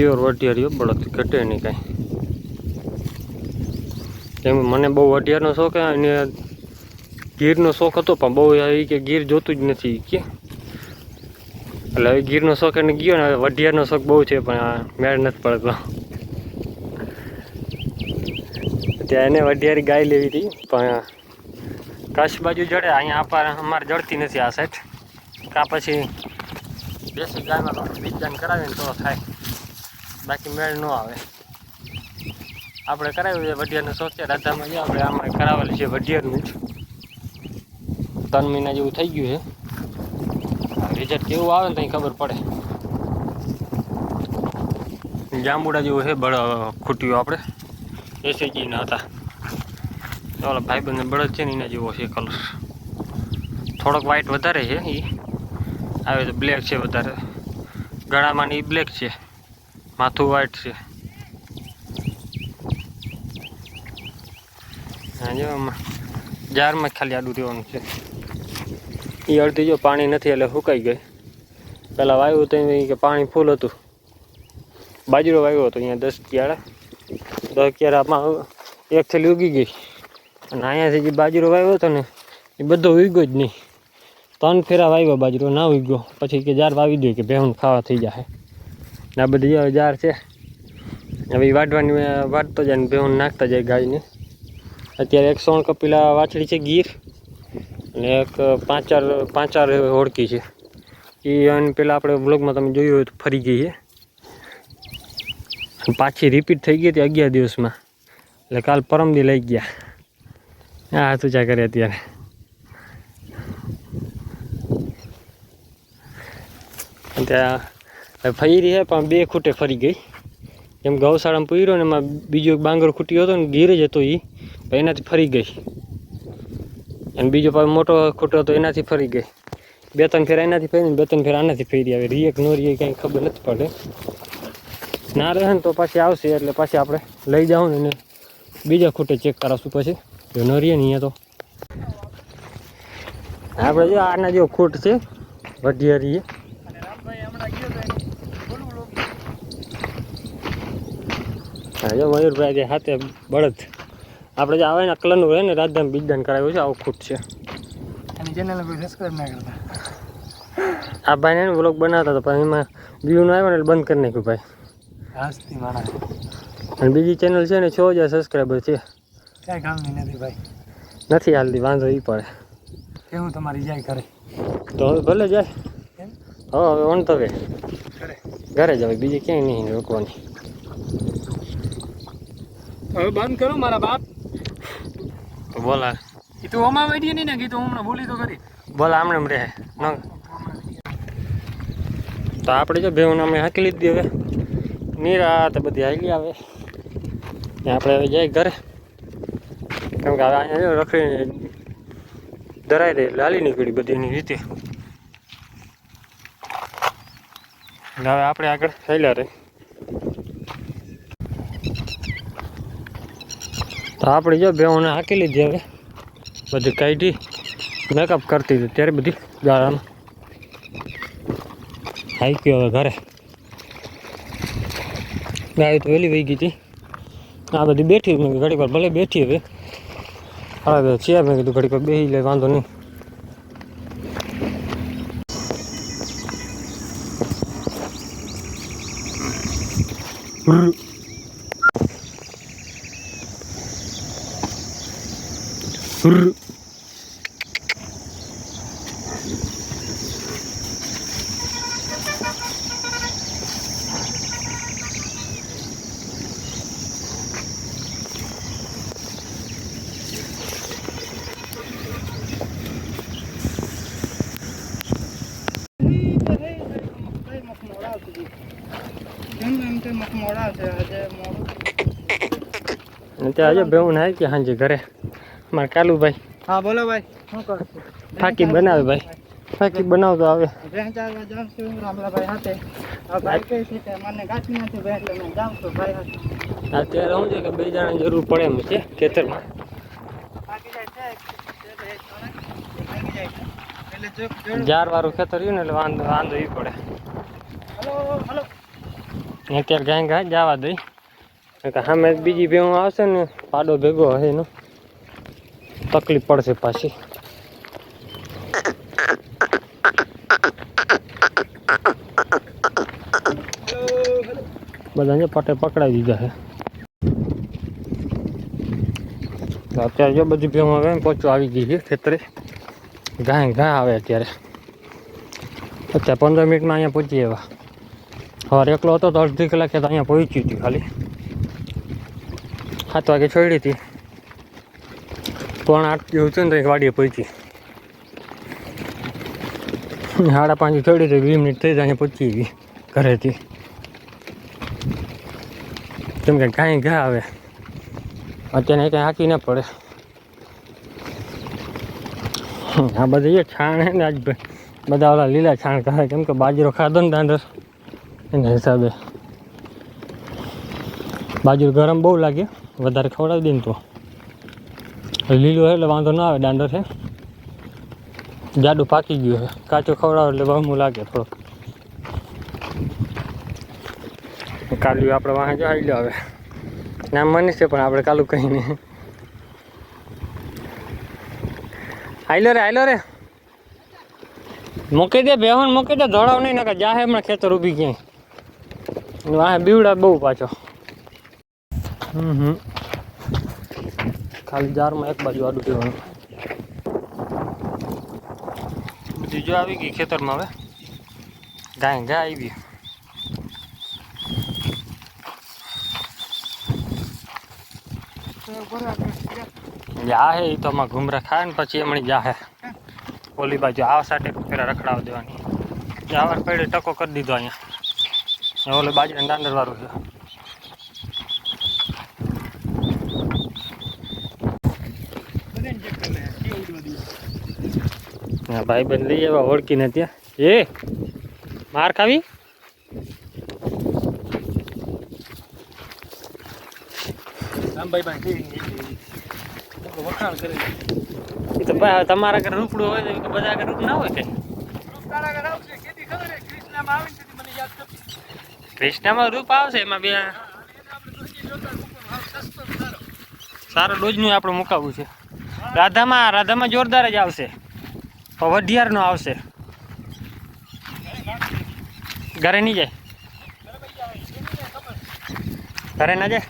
Pure વટિયારીઓ બળદ ઘટે નહીં કાંઈ. કેમ મને બહુ વટિયારનો શોખ અને ગીરનો શોખ હતો, પણ બહુ એ કે ગીર જોતું જ નથી કે. એટલે હવે ગીરનો શોખ એને ગયો ને, હવે વઢિયારનો શોખ બહુ છે, પણ મેળ નથી પડતો. ત્યાં એને વઢિયારી ગાય લેવી હતી, પણ કચ્છ બાજુ જડે, અહીંયા અપાર અમારે જડતી નથી આ સાઈડ કાં પછી દેશી ગાયમાં તો કરાવીને તો થાય. બાકી મેળ ન આવે. આપણે કરાવ્યું છે વઢિયારનો સોચે રાધામાં જે આપણે આમાં કરાવેલું છે વઢિયારનું જ ત્રણ મહિના જેવું થઈ ગયું છે. રિઝલ્ટ કેવું આવે ને ત્યાં ખબર પડે. જાંબુડા જેવું છે બળ ખૂટ્યું આપણે. એસીજીના હતા. ઓલા ભાઈબંધ બળદ છે ને એના જેવો છે કલર થોડોક વ્હાઈટ વધારે છે એ આવે તો બ્લેક છે વધારે. ગળામાં ને એ બ્લેક છે. માથું વ્હાઈટ છે. જારમાં ખાલી આડું રહેવાનું છે. એ અડધી જો પાણી નથી એટલે સુકાઈ ગઈ. પહેલાં વાવ્યું તો કે પાણી ફૂલ હતું. બાજરો વાવ્યો હતો અહીંયા દસ ક્યારા. દસ ક્યારામાં એક થેલી ઉગી ગઈ. અને અહીંયાથી જે બાજરો વાવ્યો હતો ને, એ બધો ઉગ્યો જ નહીં. ત્રણ ફેરા વાવ્યો બાજરો ના ઉગ્યો. પછી કે જાર વાવી દો કે ભેહું ખાવા થઈ જાય આ બધી જાર છે. હવે એ વાટતો જાય ને ભેહું નાખતા જાય ગાયને. અત્યારે એક સોણ કપિલા વાછડી છે ગીર, અને એક પાંચ ચાર પાંચ ચાર હોડકી છે. એ અને પેલા આપણે બ્લોગમાં તમે જોયું હોય તો ફરી ગઈ છે પાછી રિપીટ થઈ ગઈ હતી અગિયાર દિવસમાં. એટલે કાલ પરમદી લઈ ગયા. આ હા ચા કરે અત્યારે. ત્યાં ફરી છે પણ બે ખૂટે ફરી ગઈ. જેમ ગૌશાળામાં પૂર્યો ને એમાં બીજો બાંગર ખૂટ્યો હતો ને ગીર જ હતો એ એનાથી ફરી ગઈ. અને બીજો પાછો મોટો ખૂટો હતો એનાથી ફરી ગઈ. બે ત્રણ ફેર એનાથી ફરી બે ત્રણ ફેર આનાથી ફરી આવે. રીએક નો રીએ કંઈ ખબર નથી પડે. ના રહે ને તો પાછી આવશે, એટલે પાછી આપણે લઈ જાઉં ને બીજા ખૂટે ચેક કરાવશું પછી. જો ન રહીએ ને અહીંયા તો. આપણે જો આના જેવો ખૂટ છે, વઢિયારીએ. હા જો મયુરભાઈ જે હાથે બળદ. આપણે જે આવે ને કલરનું હોય ને રાજધામ બીજદાન કરાવ્યું છે આવું ખૂટ છે. કોઈ ના આ ભાઈને એને વ્લોગ બનાવતા હતા પણ એમાં વ્યૂ ન આવ્યો ને એટલે બંધ કરી નાખ્યું ભાઈ. અને બીજી ચેનલ છે ને છ હજાર સબસ્ક્રાઈબર છે. ક્યાંય કામની નથી ભાઈ. નથી હાલતી વાંધો એ પડે. કેવું તમારી જાય કરે તો હવે ભલે જાય. કેમ હવે ઓન તો ઘરે. જવાય બીજી ક્યાંય નહીં રોકવાની. હવે બંધ કરો મારા બાપ. બોલા. એ તો ઓમાં વેડીએ નહીં ને કીધું હમણાં ભૂલી તો કરી બોલા આમણે રે. રહે ન. તો આપણે જો ભેવું અમે હાંકી લીધી હવે. નિરાત બધી હાલી આવે. આપણે હવે જાય ઘરે. કેમ કે હવે અહીંયા રખડીને ધરાઈ રહી એટલે હાલી નીકળી બધી એની રીતે હવે આપણે આગળ ચાલ્યા રહી. તો આપણે જો ભેવોને હાંકી લીધી હવે. બધી કાઢી મેકઅપ કરતી હતી ત્યારે બધી ગાળામાં. હાઈક્યો હવે ઘરે. ગાય તો વહેલી વહી ગઈ હતી. આ બધી બેઠી મેં ઘડીક વાર ભલે બેઠી હવે. હવે છે મેં કીધું ઘડીક વાર બેસી લે, વાંધો નહીં. હુર્ર. અને ત્યાં આજે બેવું નાય કે હાંજે ઘરે મારે કાલુભાઈ હા બોલો ભાઈ શું કરો ફાકી બનાવે ભાઈ ફાકી બનાવતો આવે ચાલવા જાઉં છું રામલાભાઈ હાથે આ ભાઈ કહે છે કે મને ગાંઠી નથી ભાઈ એટલે હું જાઉં છું ભાઈ હાથે અત્યારે શું છે કે બે જણાની જરૂર પડે એમ છે ખેતરમાં બાકી જાય છે એટલે ભાગી જાય છે એટલે જો જાર વાળું ખેતર રહ્યું ને એટલે વાંધો વાંધો એ પડે હલો હલો અત્યારે ગાય ગાય જવા દઈ. સામે બીજી ભેવું આવશે ને, પાડો ભેગો હશે એનો. તકલીફ પડશે પાછી. બધાને પટે પકડાઈ દીધા છે. અત્યારે જો બધી ભેવું આવે પોચું આવી ગઈ છે ખેતરે. ગાય ગાય આવે અત્યારે. અત્યારે પંદર મિનિટમાં અહીંયા પહોંચી એવા સવારે એકલો હતો તો અડધી કલાકે તો અહીંયા પહોંચી હતી ખાલી. સાત વાગે છોડી હતી ત્રણ આઠ જેવું થયું ને તો એક વાડીએ પહોંચી સાડા પાંચ છોડી હતી વીસ મિનિટ થઈ જાય પહોંચી ગઈ ઘરેથી. કેમ કે કાંઈ ઘા આવે. અત્યારે કાંઈ હાકી ના પડે. આ બધી એ છાણ હે ને આજ બધા ઓલા લીલા છાણ કહે કેમ કે બાજરો ખાધો ને દાંડર એના હિસાબે. બાજુ ગરમ બહુ લાગે, વધારે ખવડાવી દે ને તો. લીલું એટલે વાંધો ના આવે દાંડર છે. જાડું પાકી ગયું છે કાચું ખવડાવો એટલે બહુ લાગે થોડોક. કાલ્યું આપણે વાહ જો આવી હવે. નામ મનીષ છે, પણ આપણે કાલું કહી નહીં આયલો રે આઈલો રે. મૂકી દે બેહન મૂકી દે, ધોળાવ નહીં, નકર જાહે હમણાં ખેતર ઊભી ક્યાંય. વાહ બીવડા બહુ પાછો. હમ હમ. ખાલી જારમાં એક બાજુ આડું પીવાનું. બધી જો આવી ગઈ ખેતરમાં હવે. ગાય ગાય આવી જાહે એ તો આમાં ઘુમરા ખાય ને પછી એમણી જાહે ઓલી બાજુ આ સાટે ફેરા રખડાવી દેવાની. જાવાર પડે ટકો કરી દીધો અહીંયા. ઓલી બાજુ દાંડર વાળું છે. હા ભાઈ બંધ લઈ આવ્યા ઓળખીને ત્યાં. એ માર ખાવી? વખાણ કરે એ તો ભાઈ હવે તમારા ઘરે રૂપડું હોય તો બધા ઘરે રૂપ ના હોય કે? કૃષ્ણમાં રૂપ આવશે, એમાં બે સારો ડોજનું આપણે મુકાવવું છે. રાધામાં રાધામાં જોરદાર જ આવશે. વઢિયારનો આવશે. ઘરે નહીં જાય? ઘરે ના જાય?